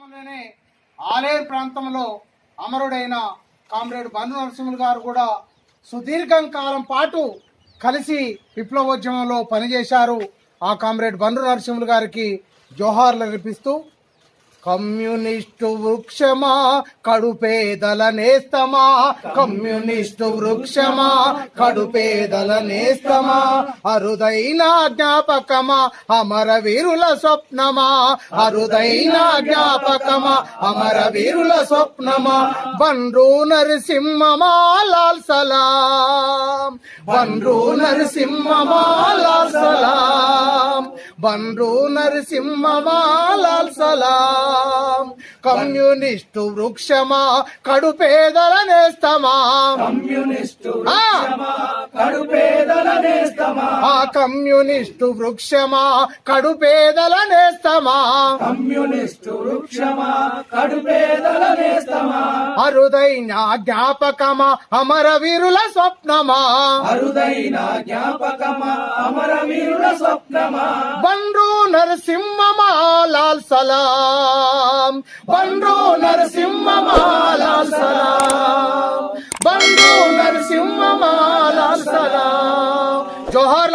గ్రామంలోనే ఆలేరు ప్రాంతంలో అమరుడైన కామ్రేడ్ బంధు నరసింహులు గారు కూడా సుదీర్ఘం కాలం పాటు కలిసి విప్లవోద్యమంలో పనిచేశారు. ఆ కామ్రేడ్ బండ్రు నరసింహులు గారికి జోహార్లు అర్పిస్తూ కమ్యూనిస్టు వృక్షమా కడుపేదల నేస్తమా? కమ్యూనిస్టు వృక్షమా కడుపేదల నేస్తమా? అరుదైన జ్ఞాపకమా అమర వీరుల స్వప్నమా? అరుదైన జ్ఞాపకమా అమర వీరుల స్వప్నమా? బండ్రు నరసింహమా లాల్ సలాం. బండ్రు నరసింహమా లాల్ సలాం. బండ్రు నరసింహమా లాల్ సలాం. కమ్యూనిస్టు వృక్షమా కడుపేదల నేస్తమా కమ్యూనిస్టు ఆ! వృక్షమా, కడుపేదల నేస్తమా ఆ కమ్యూనిస్టు వృక్షమా కడుపేదల నేస్తమా కమ్యూనిస్టు వృక్షమా కడుపేదల నేస్తమా అరుదైన జ్ఞాపకమా అమరవీరుల స్వప్నమా. అరుదైన జ్ఞాపకమా అమరవీరుల స్వప్నమా. బండ్రు నరసింహమా లాల్ సలాం. సలాం బండ్రు నరసింహ మాలాల్ సలాం బండ్రు నరసింహ మాలాల్ సలాం జోహార్